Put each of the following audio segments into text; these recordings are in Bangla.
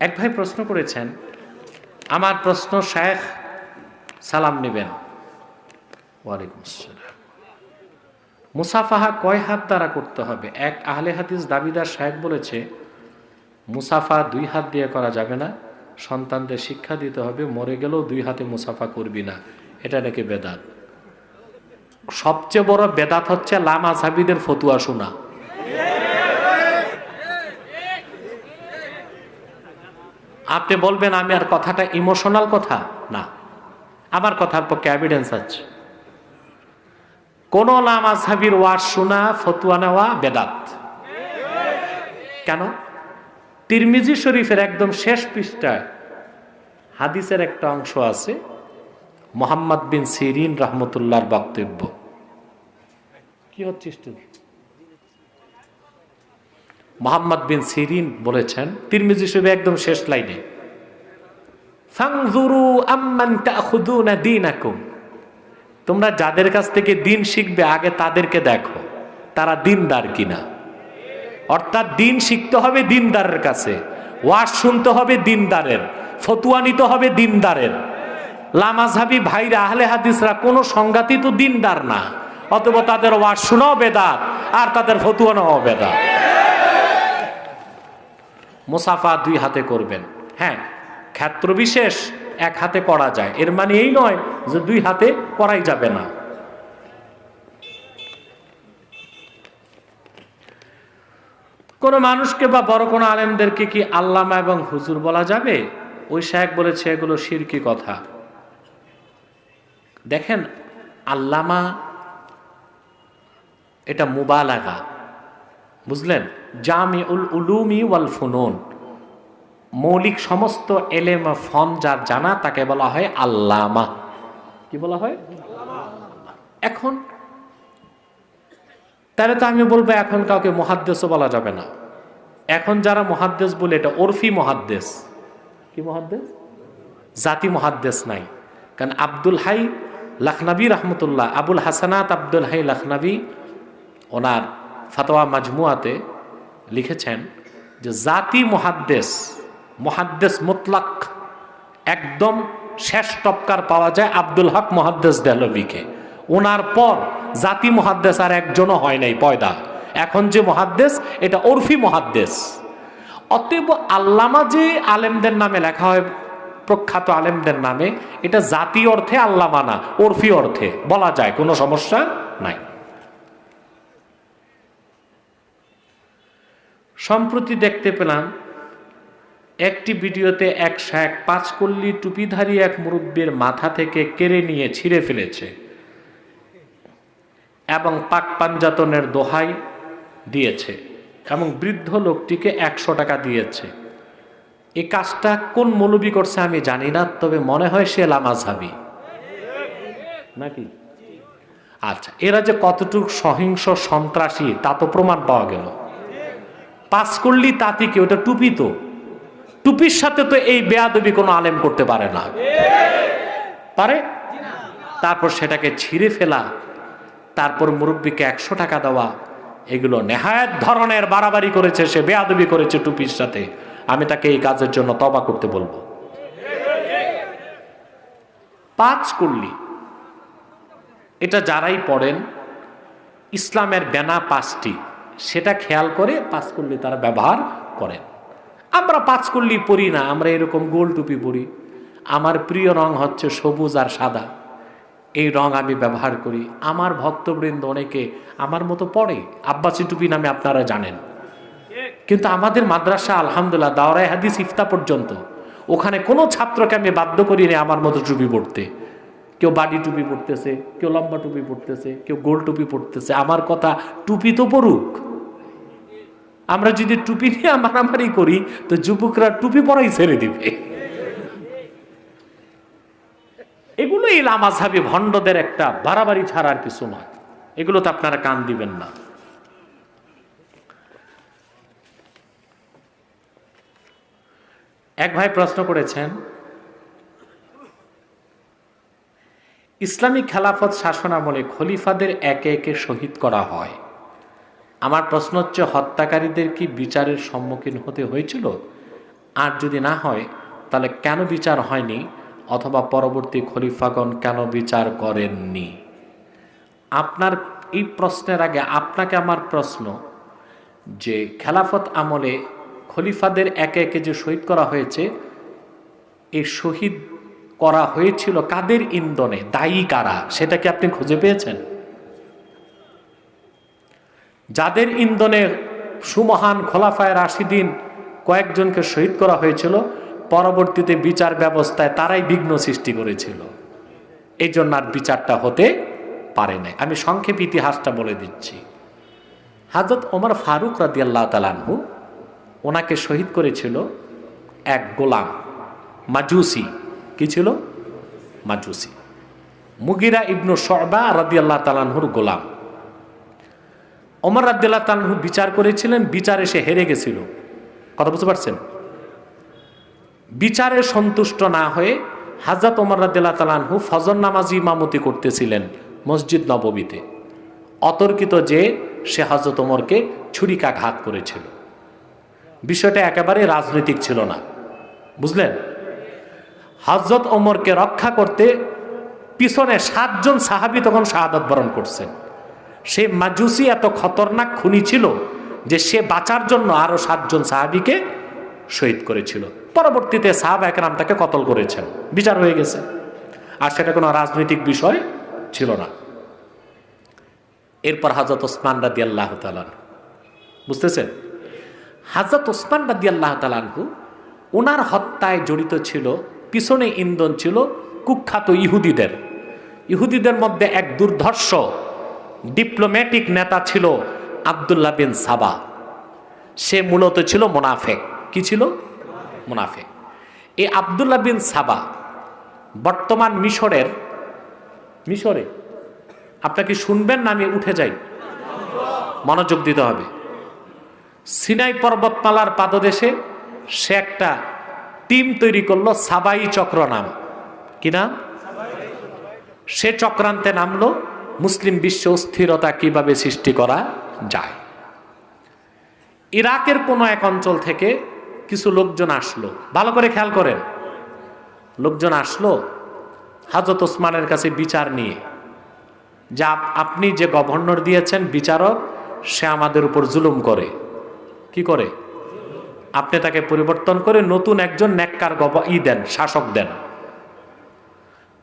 এক ভাই প্রশ্ন করেছেন, আমার প্রশ্ন শেখ, সালাম নেবেন। ওয়ালাইকুম আসসালাম। মুসাফাহা কয় হাত দ্বারা করতে হবে? এক, আহলে হাদিস দাবিদার সাহেব বলেছে, মুসাফা দুই হাত দিয়ে করা যাবে না, সন্তানদের শিক্ষা দিতে হবে, মরে গেলেও দুই হাতে মুসাফা করবি না। এটা নাকি বেদাত? সবচেয়ে বড় বেদাত হচ্ছে লামা সাবিদের ফতুয়া শোনা। আপনি বলবেন আমি আর কথাটা ইমোশনাল কথা? না। আমার কথার পক্ষে এভিডেন্স আছে। কোন লামাজহাবির ওয়াজ শোনা, ফতুয়া নেওয়া বেদাত। কেন? তিরমিজি শরীফের একদম শেষ পৃষ্ঠায় হাদিসের একটা অংশ আছে, মোহাম্মদ বিন সিরিন রহমতুল্লাহর বক্তব্য। কি হচ্ছে মোহাম্মদ বিন সিরিন বলেছেন, তিরমিজি শরীফে একদম শেষ লাইনে তোমরা যাদের কাছ থেকে দিন শিখবে, আগে তাদেরকে দেখো, তারা দিনদার কিনা? অর্থাৎ দিন শিখতে হবে দিনদারের কাছে, ওয়াজ শুনতে হবে দিনদারের, ফতুয়া নিতে হবে দিনদারের। লামাজহাবি ভাইরা, আহলে হাদিসরা, কোনো সংঘাতই তো দিনদার না, অথবা তাদের ওয়াজ শোনাও বেদাত, আর তাদের ফতুয়া নেওয়াও বেদাত। মুসাফা দুই হাতে করবেন। হ্যাঁ ক্ষেত্র বিশেষ এক হাতে করা যায়। এর মানে এই নয় যে দুই হাতে করাই যাবে না। কোন মানুষকে বা বড় কোনো আলেমদেরকে কি আল্লামা এবং হুজুর বলা যাবে? ওই সাহেব বলেছে, এগুলো শিরকি কথা। দেখেন, আল্লামা, এটা মুবালাগা। বুঝলেন? জামি উল উলুমি ওয়াল ফুনুন। মৌলিক সমস্ত এলেম ফন যার জানা তাকে বলা হয় আল্লামা। কি বলা হয়? এখন। তাহলে তো আমি বলব এখন কাউকে মহাদ্দেশও বলা যাবে না। এখন যারা মহাদ্দেশ বলে এটা ওরফি মহাদ্দেশ কি মহাদ্দেশ জাতি মহাদ্দেশ নাই। কারণ আব্দুল হাই লখনবী রহমতুল্লাহ, আবুল হাসানাত আব্দুল হাই লখনবী, ওনার ফাতোয়া মাজমুয়াতে লিখেছেন যে জাতি মহাদ্দেশ মহাদ্দেশ মোতলাক, একদম শেষ টপকার পাওয়া যায় আব্দুল হক মহাদ্দেশ দেহলবিকে ওনার পর জাতি মহাদ্দেশ আর একজনও হয় নাই পয়দা। এখন যে মহাদ্দেশ এটা ওরফি মহাদ্দেশ অতএব আল্লামা যে আলেমদের নামে লেখা হয়, প্রখ্যাত আলেমদের নামে, এটা জাতি অর্থে আল্লামা না, ওরফি অর্থে, বলা যায়, কোনো সমস্যা নাই। সম্প্রতি দেখতে পেলাম, একটি ভিডিওতে এক শাক পাঁচকল্লি টুপিধারী এক মুরব্বীর মাথা থেকে কেড়ে নিয়ে ছিঁড়ে ফেলেছে এবং পাক পাঞ্জাতনের দোহাই দিয়েছে এবং বৃদ্ধ লোকটিকে একশো টাকা দিয়েছে। এই কাজটা কোন মৌলবী করছে আমি জানি না, তবে মনে হয় সে লামাঝাবি নাকি? আচ্ছা এরা যে কতটুকু সহিংস সন্ত্রাসী, তা তো প্রমাণ পাওয়া গেল। পাস করলি তাতে কি ওটা টুপি তো। টুপির সাথে তো এই বেয়াদবি কোনো আলেম করতে পারে না। পারে? তারপর সেটাকে ছিঁড়ে ফেলা, তারপর মুরব্বীকে একশো টাকা দেওয়া, এগুলো নেহায়ত ধরনের বাড়াবাড়ি করেছে, সে বেয়াদবি করেছে টুপির সাথে। আমি তাকে এই কাজের জন্য তবা করতে বলব। পাঁচ করলি এটা যারাই পড়েন, ইসলামের বেনা পাঁচটি। সেটা খেয়াল করে পাঁচ করলি তারা ব্যবহার করেন আমরা পাঁচ করলি পড়ি না, আমরা এরকম গোল টুপি পরি। আমার প্রিয় রং হচ্ছে সবুজ আর সাদা। এই রং আমি ব্যবহার করি। আমার ভক্তবৃন্দ অনেকে আমার মতো পড়ে। আব্বাসি টুপি নামে আপনারা জানেন। কিন্তু আমাদের মাদ্রাসা, আলহামদুলিল্লাহ দাওরাই হাদিস ইফতা পর্যন্ত। ওখানে কোনো ছাত্রকে আমি বাধ্য করি না আমার মতো টুপি পড়তে। কেউ বাড়ি টুপি পড়তেছে, কেউ লম্বা টুপি পড়তেছে, কেউ গোল টুপি পড়তেছে। আমার কথা টুপি তো পড়ুক। আমরা যদি টুপি নিয়ে মারামারি করি, তো যুবকরা টুপি পরাই ছেড়ে দিবে। এগুলো এই লামাঝাবি ভণ্ডদের একটা বাড়াবাড়ি ছাড়ার কিছু নয়। এগুলোতে আপনারা কান দিবেন না। এক ভাই প্রশ্ন করেছেন, ইসলামী খেলাফত শাসনামলে খলিফাদের একে একে শহীদ করা হয়। আমার প্রশ্ন হচ্ছে, হত্যাকারীদের কি বিচারের সম্মুখীন হতে হয়েছিল? আর যদি না হয়, তাহলে কেন বিচার হয়নি? অথবা পরবর্তী খলিফাগণ কেন বিচার করেননি? আপনার এই প্রশ্নের আগে আপনাকে আমার প্রশ্ন যে, খেলাফত আমলে খলিফাদের একে একে যে শহীদ করা হয়েছে এই শহীদ করা হয়েছিল কাদের ইন্ধনে? দায়ী কারা? সেটা কি আপনি খুঁজে পেয়েছেন? যাদের ইন্ধনে সুমহান খোলাফায় রাশিদিন কয়েকজনকে শহীদ করা হয়েছিল, পরবর্তীতে বিচার ব্যবস্থায় তারাই বিঘ্ন সৃষ্টি করেছিল। এই জন্য আর বিচারটা হতে পারে না আমি সংক্ষেপ ইতিহাসটা বলে দিচ্ছি। হাজরত ওমর ফারুক রাদি আল্লাহ তালানহু ওনাকে শহীদ করেছিল এক গোলাম, মাজুসি। কি ছিল? মাজুসি। মুগিরা ইবনু শবা রাদি আল্লাহ তালানহুর গোলাম। ওমর রাদিল্লাহ তালানহু বিচার করেছিলেন, বিচারে সে হেরে গেছিল। কথা বুঝতে পারছেন? বিচারে সন্তুষ্ট না হয়ে হাজরত ওমর রাদিল্লাহ তালানহু ফজর নামাজি ইমামতি করতেছিলেন মসজিদ নববীতে। অতর্কিত যে সে হজরত ওমরকে ছুরিকাঘাত করেছিল। বিষয়টা একেবারে রাজনৈতিক ছিল না। বুঝলেন? হজরত ওমরকে রক্ষা করতে পিছনে সাতজন সাহাবি তখন শাহাদত বরণ করছেন। সে মাজুসি এত খতরনাক খুনি ছিল যে সে বাঁচার জন্য আরও সাতজন সাহাবিকে শহীদ করেছিল। পরবর্তীতে সাহাব একরাম তাকে কতল করেছেন? বিচার হয়ে গেছে। আর সেটা কোনো রাজনৈতিক বিষয় ছিল না। এরপর হাজরত ওসমান রাদি আল্লাহ তালান বুঝতেছেন? হাজরত ওসমান রাদি আল্লাহ তালানহু ওনার হত্যায় জড়িত ছিল, পিছনে ইন্ধন ছিল কুখ্যাত ইহুদিদের। ইহুদিদের মধ্যে এক দুর্ধর্ষ ডিপ্লোম্যাটিক নেতা ছিল আবদুল্লাহ বিন সাবা। সে মূলত ছিল মোনাফেক। কি ছিল? মোনাফেক। এই আবদুল্লাহ বিন সাবা বর্তমান মিশরের, মিশরে? আপনাকে শুনবেন না আমি উঠে যাই? মনোযোগ দিতে হবে। সিনাই পর্বতমালার পাদদেশে সে একটা টিম তৈরি করল, সাবাই চক্র নাম। কি নাম? সে চক্রান্তে নামলো মুসলিম বিশ্ব স্থিরতা কীভাবে সৃষ্টি করা যায়? ইরাকের কোনো এক অঞ্চল থেকে কিছু লোকজন আসলো। ভালো করে খেয়াল করেন। লোকজন আসলো হাজত ওসমানের কাছে বিচার নিয়ে। যা আপনি যে গভর্নর দিয়েছেন, বিচারক, সে আমাদের উপর জুলুম করে। কি করে? আপনি তাকে পরিবর্তন করে নতুন একজন নেককার গব ই দেন, শাসক দেন।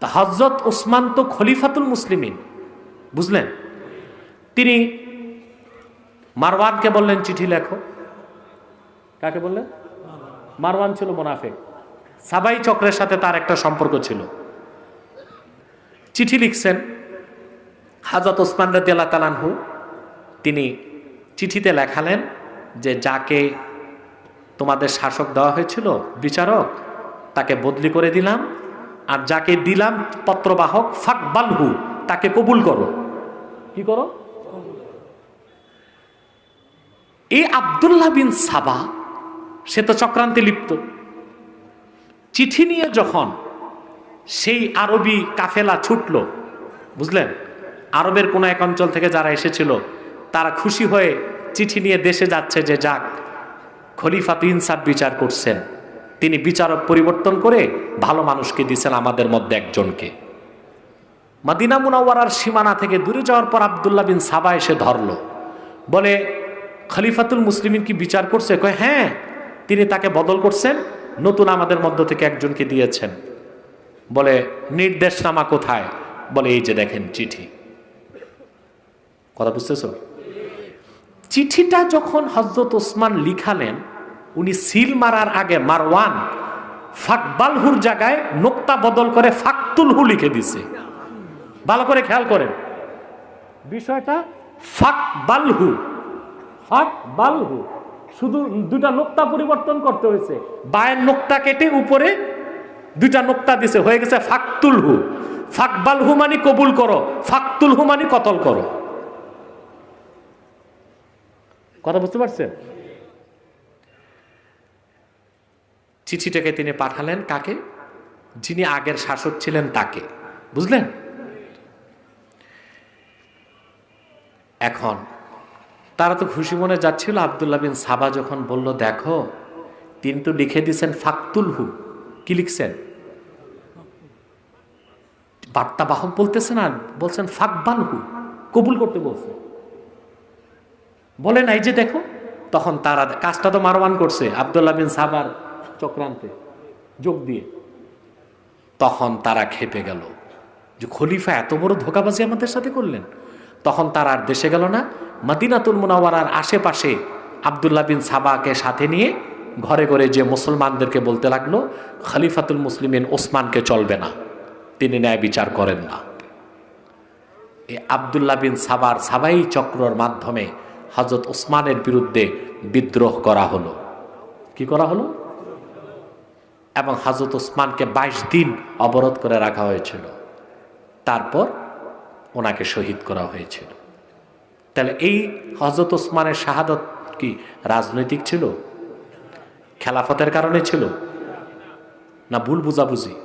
হজরত ওসমান তো খলিফাতুল মুসলিমিন। বুঝলেন? তিনি মারওয়ানকে বললেন, চিঠি লেখো। কাকে বললেন? মারওয়ান ছিল মোনাফেক। সাবাই চক্রের সাথে তার একটা সম্পর্ক ছিল। চিঠি লিখছেন হাজত ওসমান রাজি আল্লাহ তালানহু তিনি চিঠিতে লেখালেন যে, যাকে তোমাদের শাসক দেওয়া হয়েছিল, বিচারক, তাকে বদলি করে দিলাম। আর যাকে দিলাম পত্রবাহক, ফাকবালহু, তাকে কবুল করো। কি করো? এই আবদুল্লাহ বিন সাবা, সে তো চক্রান্তে লিপ্ত। চিঠি নিয়ে যখন সেই আরবি কাফেলা ছুটল, বুঝলেন? আরবের কোনো এক অঞ্চল থেকে যারা এসেছিল, তারা খুশি হয়ে চিঠি নিয়ে দেশে যাচ্ছে যে যাক, খলিফা তো ইনসাফ বিচার করছেন। তিনি বিচারক পরিবর্তন করে ভালো মানুষকে দিয়েছেন আমাদের মধ্যে একজনকে। মাদিনা মুনাওয়ারার সীমানা থেকে দূরে যাওয়ার পর আবদুল্লাহ বিন সাবা এসে ধরল। বলে, খলিফাতুল মুসলিমিন কি বিচার করছে? কয় হ্যাঁ তিনি তাকে বদল করছেন, নতুন আমাদের মধ্য থেকে একজনকে দিয়েছেন। বলে, নির্দেশনামা কোথায়? বলে, এই যে দেখেন, চিঠি। কথা বুঝতেছ? চিঠিটা যখন হজরত ওসমান লিখালেন, উনি সিল মারার আগে মারওয়ান ফাকবালহুর জায়গায় নোক্তা বদল করে ফাকতুলহু লিখে দিছে। ভালো করে খেয়াল করেন। বিষয়টা ফাকবালহু ফাকবালহু। শুধু দুটা নোক্তা পরিবর্তন করতে হয়েছে। বায়ের নোক্তা কেটে উপরে দুটা নোক্তা দিছে, হয়ে গেছে ফাকতুলহু। ফাকবালহু মানে কবুল করো, ফাকতুলহু মানে কতল করো। কথা বুঝতে পারছেন? চিঠিটাকে তিনি পাঠালেন কাকে? যিনি আগের শাসক ছিলেন তাকে। বুঝলেন? এখন। তারা তো খুশি মনে যাচ্ছিল, আবদুল্লাহ বিন সাবা যখন বলল, দেখো, তিনি তো লিখে দিয়েছেন ফাকতুলহু। কি লিখছেন? বার্তাবাহক বলতেছেন আর বলছেন, ফাকবালহু। কবুল করতে বলছে। বলে নাই যে, দেখো। তখন তারা কাজটা তো মারওয়ান করছে, আবদুল্লাহ বিন সাবার চক্রান্তে যোগ দিয়ে। তখন তারা খেপে গেল যে, খলিফা এত বড় ধোকাবাজি আমাদের সাথে করলেন? তখন তার আর দেশে গেল না। মদিনাতুল মুনাওয়ারার আশেপাশে আবদুল্লাহ বিন সাবাকে সাথে নিয়ে ঘরে ঘরে যে মুসলমানদেরকে বলতে লাগল, খলিফাতুল মুসলিমিন ওসমানকে চলবে না। তিনি ন্যায় বিচার করেন না। এই আবদুল্লাহ বিন সাবার সাবাই চক্রর মাধ্যমে হজরত ওসমানের বিরুদ্ধে বিদ্রোহ করা হলো। কি করা হলো? এবং হজরত ওসমানকে ২২ দিন অবরোধ করে রাখা হয়েছিল। তারপর ওনাকে শহীদ করা হয়েছিল। তাহলে এই হজরত ওসমানের শাহাদত কি রাজনৈতিক ছিল? খেলাফতের কারণে ছিল? না ভুল বুঝাবুঝি?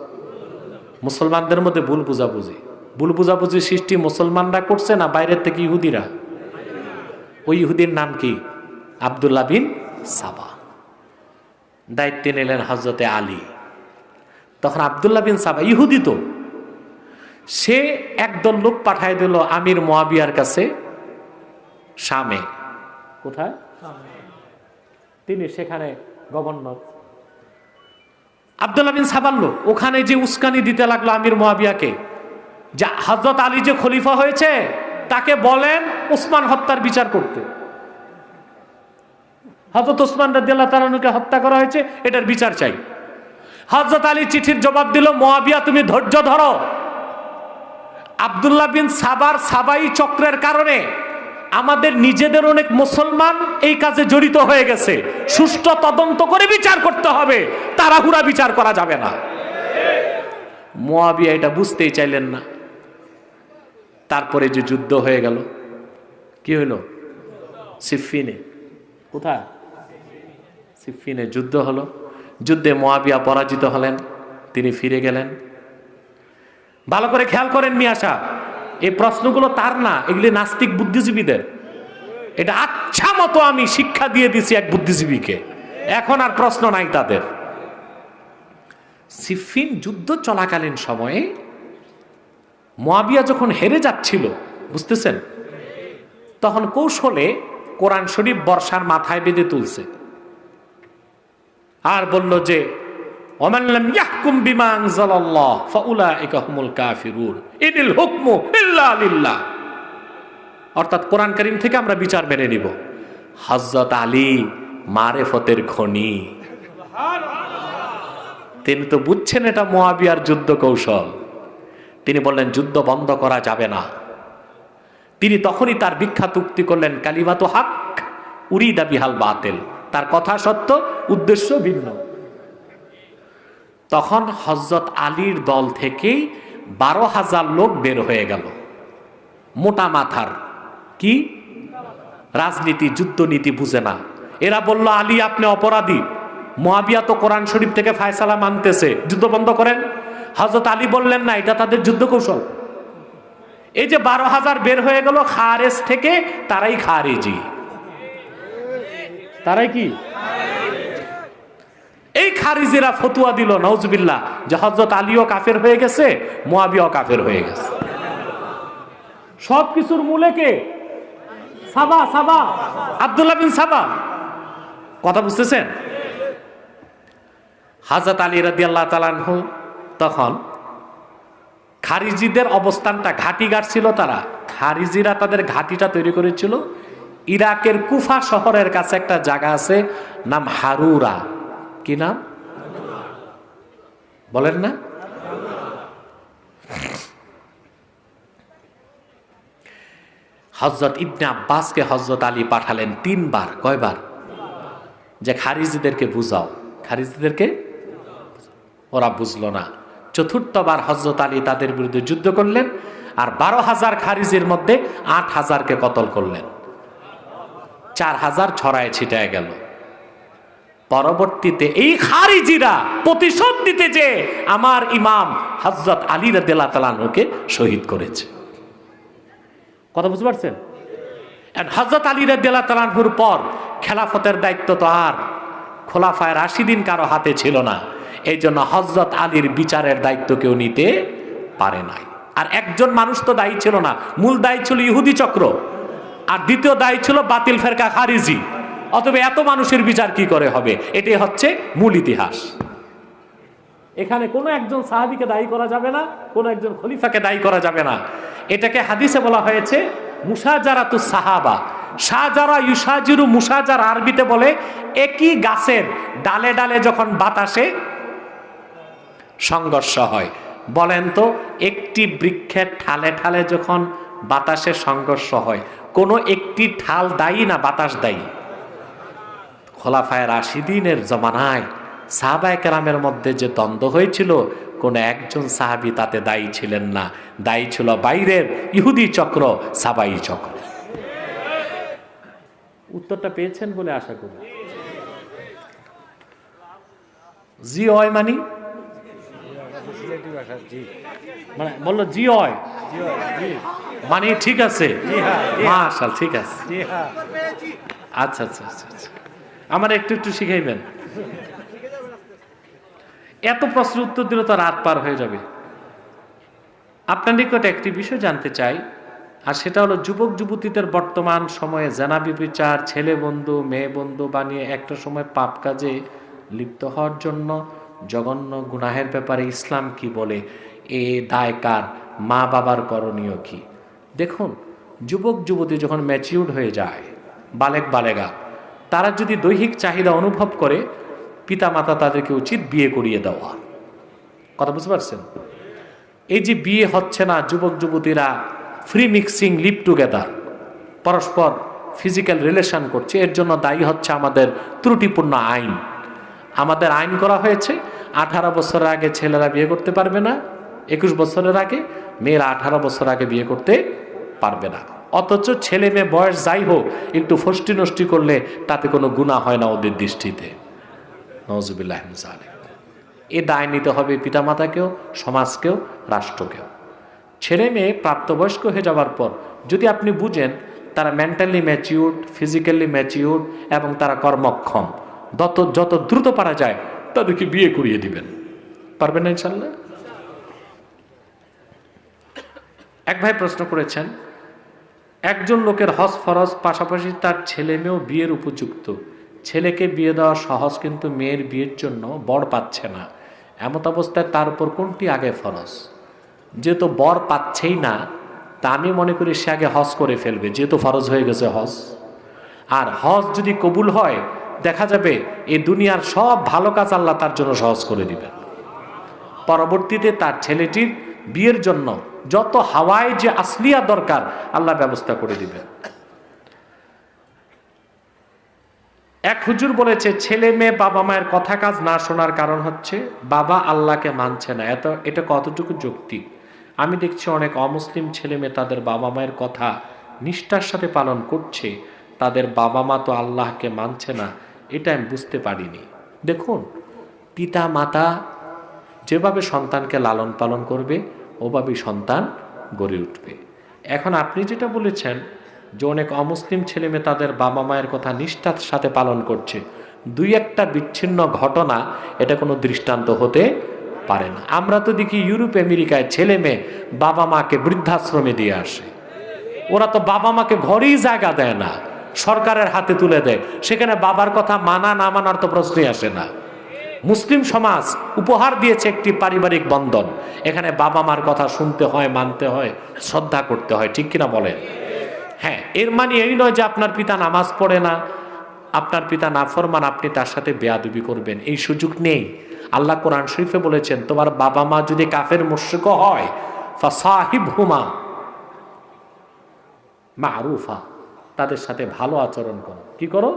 মুসলমানদের মধ্যে ভুল বুঝাবুঝি? ভুল বুঝাবুঝি সৃষ্টি মুসলমানরা করছে না বাইরের থেকে ইহুদিরা? ওই ইহুদির নাম কি? আবদুল্লাহ বিন সাবা। দায়িত্বে নিলেন হজরতে আলী। তখন আবদুল্লাহ বিন সাবা ইহুদি তো? সে একদল লোক পাঠায় দিল আমির মহাবিয়ার কাছে শামে। কোথায়? তিনি সেখানে গভর্নর। আবদুল্লাহ বিন সাবার লোক ওখানে যে উস্কানি দিতে লাগল আমির মহাবিয়াকে যা হজরত আলী যে খলিফা হয়েছে তাকে বলেন উসমান হত্যার বিচার করতে। হজরত ওসমান রাদিয়াল্লাহ তালানুকে হত্যা করা হয়েছে এটার বিচার চাই। হজরত আলী চিঠির জবাব দিল মহাবিয়া তুমি ধৈর্য ধরো। আবদুল্লাহ বিন সাবার সাবাই চক্রের কারণে আমাদের নিজেদের অনেক মুসলমান এই কাজে জড়িত হয়ে গেছে। সুষ্ঠু তদন্ত করে বিচার করতে হবে। তাড়াহুড়া বিচার করা যাবে না। মোয়াবিয়া এটা বুঝতেই চাইলেন না। তারপরে যে যুদ্ধ হয়ে গেল, কি হলো? সিফিনে কোথায়? সিফিনে যুদ্ধ হলো। যুদ্ধে মোয়াবিয়া পরাজিত হলেন। তিনি ফিরে গেলেন। ভালো করে খেয়াল করেন মিয়াশা এই প্রশ্নগুলো তার না, এগুলি নাস্তিক বুদ্ধিজীবীদের। এটা আচ্ছা মতো আমি শিক্ষা দিয়ে দিছি এক বুদ্ধিজীবীকে। এখন আর প্রশ্ন নাই তাদের। সিফিন যুদ্ধ চলাকালীন সময়ে মোয়াবিয়া যখন হেরে যাচ্ছিল, বুঝতেছেন? তখন কৌশলে কোরআন শরীফ বর্ষার মাথায় বেঁধে তুলছে। আর বলল যে ওমাল্লাম ইয়াহকুম বিমা আনজালাল্লাহ, ফাউলাইকা হুমুল কাফিরুন। ইনিল হুকমু ইল্লা লিল্লাহ। অর্থাৎ কোরআন করিম থেকে আমরা বিচার মেনে নিব। হযরত আলী মারেফতের খনি তিনি তো বুঝছেন এটা মোয়াবিয়ার যুদ্ধ কৌশল। তিনি বললেন, যুদ্ধ বন্ধ করা যাবে না। তিনি তখনই তার বিখ্যাত উক্তি করলেন, কালিমাতো হাক উরিদা বিহাল বাতেল। তার কথা সত্য, উদ্দেশ্য ভিন্ন। তখন হজরত আলীর দল থেকেই বারো হাজার লোক বের হয়ে গেল। মোটা মাথার। কি? রাজনীতি, যুদ্ধনীতি বুঝে না। এরা বলল, আলী, আপনি অপরাধী। মোয়াবিয়া তো কোরআন শরীফ থেকে ফায়সালা মানতেছে। যুদ্ধ বন্ধ করেন। হজরত আলী বললেন, না, এটা তাদের যুদ্ধ কৌশল এই যে বারো হাজার বের হয়ে গেল, খারেজ থেকে তারাই খারেজি। তারাই কি? এই খারিজিরা ফতুয়া দিল নজবিল্লা যে হজরত আলীও কাফের হয়ে গেছে মোয়াবিয়াও কাফের হয়ে গেছে। সব কিছুর মূলে কে? সাবা সাবা। আব্দুল্লাহ বিন সাবা। কথা বুঝতেছেন? হাজরত আলী রাদি আল্লাহ তালানহু তখন খারিজিদের অবস্থানটা ঘাটি ছিল তারা। খারিজিরা তাদের ঘাটিটা তৈরি করেছিল। ইরাকের কুফা শহরের কাছে একটা জায়গা আছে, নাম হারুরা। কি নাম? বলেন না। হজরত ইবনে আব্বাসকে হজরত আলী পাঠালেন তিনবার। কয়বার? যে খারিজিদেরকে বুঝাও। খারিজিদেরকে? ওরা বুঝলো না। চতুর্থবার হজরত আলী তাদের বিরুদ্ধে যুদ্ধ করলেন আর বারো হাজার খারিজের মধ্যে আট হাজারকে কতল করলেন। চার হাজার ছড়ায় ছিটায় গেল। পরবর্তীতে এই খারিজিরা প্রতিশোধ দিতে যে আমার ইমাম হজরত আলী রাদিল্লাহ তালানুকে শহীদ করেছে। কথা বুঝতে পারছেন? হজরত আলী রাদিল্লাহ তালানহুর পর খেলাফতের দায়িত্ব তো আর, খোলাফায় রাশিদিন কারও হাতে ছিল না। এই জন্য হজরত আলীর বিচারের দায়িত্ব কেউ নিতে পারে নাই। আর একজন মানুষ তো দায়ী ছিল না, মূল দায়ী ছিল ইহুদি চক্র, আর দ্বিতীয় দায়ী ছিল বাতিল ফেরকা খারিজি। অতবে এত মানুষের বিচার কি করে হবে? এটাই হচ্ছে মূল ইতিহাস। এখানে কোনো একজন সাহাবিকে দায়ী করা যাবে না, কোনো একজন খলিফাকে দায়ী করা যাবে না। এটাকে হাদিসে বলা হয়েছে মুসাজারাতু সাহাবা। সাজারা ইউসাজিরু মুসাজার আরবিতে বলে, একই গাছের ডালে ডালে যখন বাতাসে সংঘর্ষ হয়, বলেন তো, একটি বৃক্ষের ঠালে ঠালে যখন বাতাসে সংঘর্ষ হয়, কোনো একটি ঠাল দায়ী না বাতাস দায়ী? খোলাফায় রাশিদিনের জমানায় সাহাবায় কেরামের মধ্যে যে দ্বন্দ্ব হয়েছিল কোন একজন সাহাবি তাতে দায়ী ছিলেন না। দায়ী ছিল বাইরের ইহুদি চক্র সাবাই চক্র। উত্তরটা পেয়েছেন বলে আশা করি। জি অয় মানি? মানে বলল জি জি মানে ঠিক আছে? হ্যাঁ, হ্যাঁ। মাশাল ঠিক আছে। হ্যাঁ। আচ্ছা আচ্ছা আচ্ছা আচ্ছা। আমার একটু একটু শিখাইবেন। এত প্রশ্নের উত্তর দিলে তো রাত পার হয়ে যাবে। আপনার নিকট একটি বিষয় জানতে চাই, আর সেটা হলো যুবক যুবতীদের বর্তমান সময়ে জানাবি বিচার, ছেলে বন্ধু, মেয়ে বন্ধু বানিয়ে একটা সময় পাপ কাজে লিপ্ত হওয়ার জন্য জঘন্য গুনাহের ব্যাপারে ইসলাম কি বলে? এ দায় কার? মা বাবার করণীয় কি? দেখুন, যুবক যুবতী যখন ম্যাচিউর্ড হয়ে যায়, বালেক বালেগা তারা যদি দৈহিক চাহিদা অনুভব করে, পিতামাতা তাদেরকে উচিত বিয়ে করিয়ে দেওয়া। কথা বুঝতে পারছেন? এই যে বিয়ে হচ্ছে না, যুবক যুবতীরা ফ্রি মিক্সিং লিভ টুগেদার পরস্পর ফিজিক্যাল রিলেশন করছে, এর জন্য দায়ী হচ্ছে আমাদের ত্রুটিপূর্ণ আইন। আমাদের আইন করা হয়েছে, আঠারো বছরের আগে ছেলেরা বিয়ে করতে পারবে না, একুশ বছরের আগে মেয়েরা আঠারো বছর আগে বিয়ে করতে পারবে না। অথচ ছেলে মেয়ে বয়স যাই হোক, একটু ফষ্টি নষ্টি করলে তাতে কোনো গুণা হয় না ওদের দৃষ্টিতে। নজুবিল্লাহ এ দায় নিতে হবে পিতামাতাকেও, সমাজকেও, রাষ্ট্রকেও। ছেলে মেয়ে প্রাপ্তবয়স্ক হয়ে যাওয়ার পর যদি আপনি বুঝেন তারা মেন্টালি ম্যাচিউর্ড ফিজিক্যালি ম্যাচিউর্ড এবং তারা কর্মক্ষম, যত যত দ্রুত পারা যায় তাদেরকে বিয়ে করিয়ে দিবেন। পারবেন না ইনশাল্লাহ এক ভাই প্রশ্ন করেছেন একজন লোকের হজ ফরজ পাশাপাশি তার ছেলে মেয়েও বিয়ের উপযুক্ত। ছেলেকে বিয়ে দেওয়া সহজ কিন্তু মেয়ের বিয়ের জন্য বর পাচ্ছে না। এমত অবস্থায় তার উপর কোনটি আগে ফরজ? যেহেতু বর পাচ্ছেই না, তা আমি মনে করি সে আগে হজ করে ফেলবে, যেহেতু ফরজ হয়ে গেছে হজ। আর হজ যদি কবুল হয়, দেখা যাবে এই দুনিয়ার সব ভালো কাজ আল্লাহ তার জন্য সহজ করে দিবেন। পরবর্তীতে তার ছেলেটির বিয়ের জন্য যত হাওয়ায় যে আসলিয়া দরকার, আল্লাহ ব্যবস্থা করে দিবেন এক হুজুর বলেছে, ছেলে মেয়ে বাবা মায়ের কথা কাজ না শোনার কারণ হচ্ছে, বাবা আল্লাহকে মানছে না। এত, এটা কতটুকু যৌক্তিক? আমি দেখছি অনেক অমুসলিম ছেলে মেয়ে তাদের বাবা মায়ের কথা নিষ্ঠার সাথে পালন করছে, তাদের বাবা মা তো আল্লাহকে মানছে না, এটা আমি বুঝতে পারিনি। দেখুন পিতা মাতা যেভাবে সন্তানকে লালন পালন করবে ওভাবেই সন্তান গড়ে উঠবে। এখন আপনি যেটা বলেছেন যে অনেক অমুসলিম ছেলে মেয়ে তাদের বাবা মায়ের কথা নিষ্ঠার সাথে পালন করছে, দুই একটা বিচ্ছিন্ন ঘটনা এটা কোনো দৃষ্টান্ত হতে পারে না। আমরা তো দেখি ইউরোপ, আমেরিকায় ছেলে মেয়ে বাবা মাকে বৃদ্ধাশ্রমে দিয়ে আসে। ওরা তো বাবা মাকে ঘরেই জায়গা দেয় না, সরকারের হাতে তুলে দেয়, সেখানে বাবার কথা মানা না মানার তো প্রশ্নই আসে না। মুসলিম সমাজ উপহার দিয়েছে একটি পারিবারিক বন্ধন। এখানে বাবা মার কথা শুনতে হয়, মানতে হয়, শ্রদ্ধা করতে হয়, ঠিক কিনা বলেন? হ্যাঁ এর মানে এই নয় যে আপনার পিতা নামাজ পড়ে না, আপনার পিতা নাফরমান, আপনি তার সাথে বেয়াদবি করবেন, এই সুযোগ নেই। আল্লাহ কোরআন শরীফে বলেছেন, তোমার বাবা মা যদি কাফের মুশ্রিক হয় ফাসাহিব হুমা মারুফা তাদের সাথে ভালো আচরণ করো। কি করো?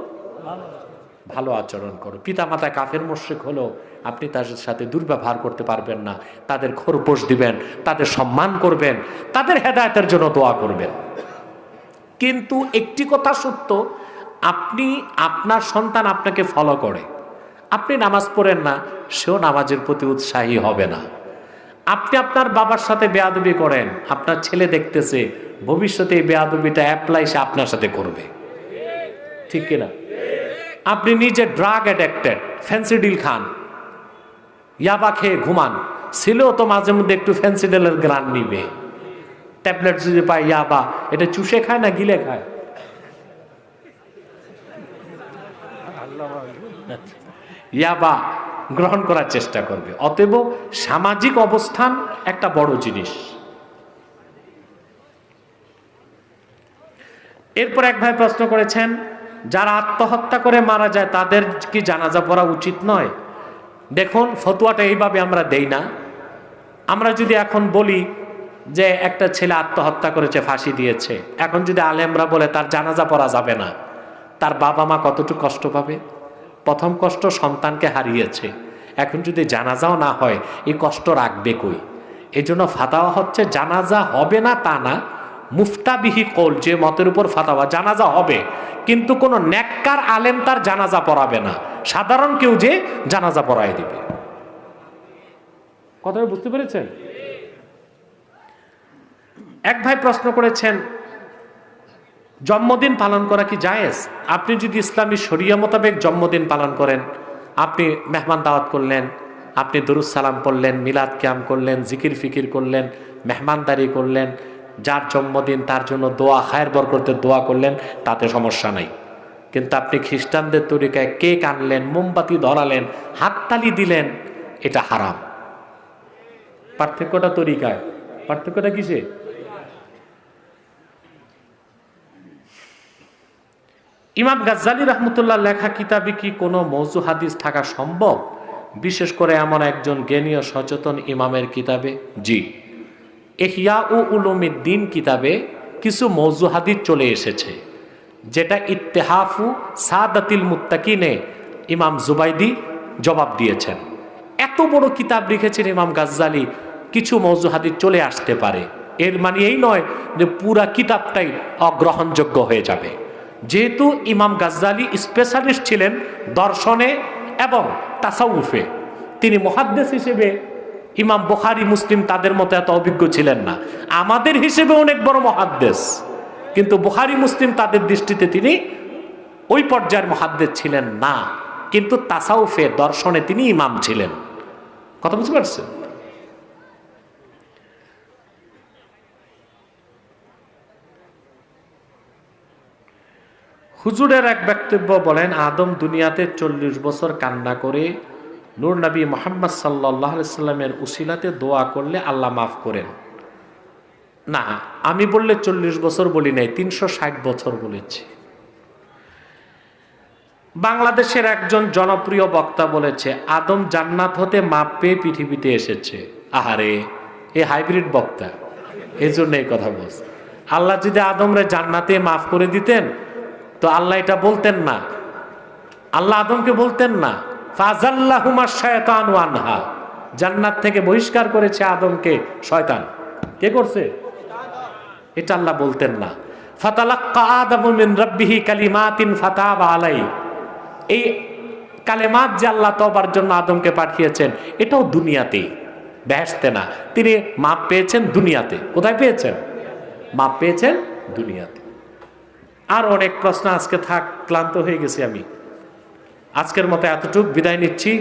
ভালো আচরণ করো। পিতা মাতা কাফের মোশেক হলো আপনি তাদের সাথে দুর্ব্যবহার করতে পারবেন না। তাদের খোরপোশ দিবেন, তাদের সম্মান করবেন, তাদের হেদায়তের জন্য দোয়া করবেন। কিন্তু একটি কথা সত্য, আপনি, আপনার সন্তান আপনাকে ফলো করে। আপনি নামাজ পড়েন না, সেও নামাজের প্রতি উৎসাহী হবে না। আপনি আপনার বাবার সাথে বেয়াদবি করেন, আপনার ছেলে দেখতেছে, ভবিষ্যতে এই বেয়াদবিটা অ্যাপ্লাই সে আপনার সাথে করবে। ঠিক কিনা? আপনি নিজে ড্রাগ অ্যাডিক্টেড ফ্যান্সিডিল খান। ইয়াবা খেয়ে ঘুমান। ছেলেও তো মাঝে মধ্যে একটু ফ্যান্সিডেলের গ্রান নিবে। ট্যাবলেট যদি পায় ইয়াবা, এটা চুষে খায় না গিলে খায়? ইয়াবা গ্রহণ করার চেষ্টা করবে। অতএব সামাজিক অবস্থান একটা বড় জিনিস। এরপর এক ভাই প্রশ্ন করেছেন যারা আত্মহত্যা করে মারা যায়, তাদের কি জানাজা পড়া উচিত নয়? দেখুন, ফতুয়াটা এইভাবে আমরা দেই না। আমরা যদি এখন বলি যে একটা ছেলে আত্মহত্যা করেছে, ফাঁসি দিয়েছে, এখন যদি আলেমরা বলে তার জানাজা পড়া যাবে না, তার বাবা মা কতটুকু কষ্ট পাবে? প্রথম কষ্ট সন্তানকে হারিয়েছে। এখন যদি জানাজাও না হয়, এই কষ্ট রাখবে কই? এই জন্য ফাতাওয়া হচ্ছে, জানাজা হবে না তা না মুফতাবিহি কল যে মতের উপর ফাতাওয়া, জানাজা হবে, কিন্তু কোনো ন্যাক্কার আলেম তার জানাজা পড়াবে না। সাধারণ কেউ যে জানাজা পড়ায় দিবে। কথাটা বুঝতে পেরেছেন? এক ভাই প্রশ্ন করেছেন, জন্মদিন পালন করা কি জায়েজ? আপনি যদি ইসলামী শরিয়া মোতাবেক জন্মদিন পালন করেন, আপনি মেহমান দাওয়াত করলেন, আপনি দরুদ সালাম করলেন মিলাদ ক্যাম করলেন, জিকির ফিকির করলেন, মেহমানদারি করলেন যার জন্মদিন তার জন্য দোয়া, খায়ের বর করতে দোয়া করলেন, তাতে সমস্যা নাই। কিন্তু আপনি খ্রিস্টানদের তরিকায় কেক আনলেন, মোমবাতি ধরালেন, হাততালি দিলেন, এটা হারাম। পার্থক্যটা তরিকায়। পার্থক্যটা কিসে? ইমাম গাজ্জালি রহমতুল্লাহ লেখা কিতাবে কি কোনো মৌজু হাদিস থাকা সম্ভব? বিশেষ করে এমন একজন জ্ঞানীয় সচেতন ইমামের কিতাবে? জি। এহিয়া ও উলুমিদ্দিন কিতাবে কিছু মৌজু হাদিস চলে এসেছে, যেটা ইত্তেহাফু সাদাতিল মুত্তাকিনে ইমাম জুবাইদি জবাব দিয়েছেন। এত বড় কিতাব লিখেছেন ইমাম গাজ্জালি, কিছু মৌজু হাদিস চলে আসতে পারে। এর মানে এই নয় যে পুরা কিতাবটাই অগ্রহণযোগ্য হয়ে যাবে। যেহেতু ইমাম গাজ্জালি স্পেশালিস্ট ছিলেন দর্শনে এবং তাসাউফে, তিনি মহাদ্দেশ হিসেবে ইমাম বুখারি, মুসলিম তাদের মতো এত অভিজ্ঞ ছিলেন না। আমাদের হিসেবে অনেক বড় মহাদ্দেশ। কিন্তু বুখারি, মুসলিম তাদের দৃষ্টিতে তিনি ওই পর্যায়ের মহাদ্দেশ ছিলেন না। কিন্তু তাসাউফে, দর্শনে তিনি ইমাম ছিলেন। কথা বুঝতে পারছেন? হুজুরের এক বক্তব্য বলেন, আদম দুনিয়াতে চল্লিশ বছর কান্না করে নূর নবী মোহাম্মদ সাল্লাহ সাল্লামের উসিলাতে দোয়া করলে আল্লাহ মাফ করেন। না, আমি বললে চল্লিশ বছর বলি নাই, তিনশো ষাট বছর বলেছি। বাংলাদেশের একজন জনপ্রিয় বক্তা বলেছে, আদম জান্নাত হতে মাপ পেয়ে পৃথিবীতে এসেছে। আহারে, এ হাইব্রিড বক্তা এই জন্য এই কথা বলছে। আল্লাহ যদি আদমরে জান্নাতে মাফ করে দিতেন, তো আল্লাহ এটা বলতেন না। আল্লাহ আদমকে বলতেন না। ফাজাল্লাহুমা শয়তান আনহা। জান্নাত থেকে বহিষ্কার করেছে আদমকে শয়তান। কে করছে? এটা আল্লাহ বলতেন না। ফাতালাক্কা আদমু মিন রাব্বিহি কালিমাতিন ফাতাবা আলাই। এই কালেমাত যে আল্লাহ তবার জন্য আদমকে পাঠিয়েছেন, এটাও দুনিয়াতেই বেহেসতে না। তিনি মাপ পেয়েছেন দুনিয়াতে। কোথায় পেয়েছেন? মাপ পেয়েছেন দুনিয়াতে। আর অনেক প্রশ্ন আজকে থাক, ক্লান্ত হয়ে গেছি আমি। আজকের মতো এতটুক। বিদায় নিচ্ছি।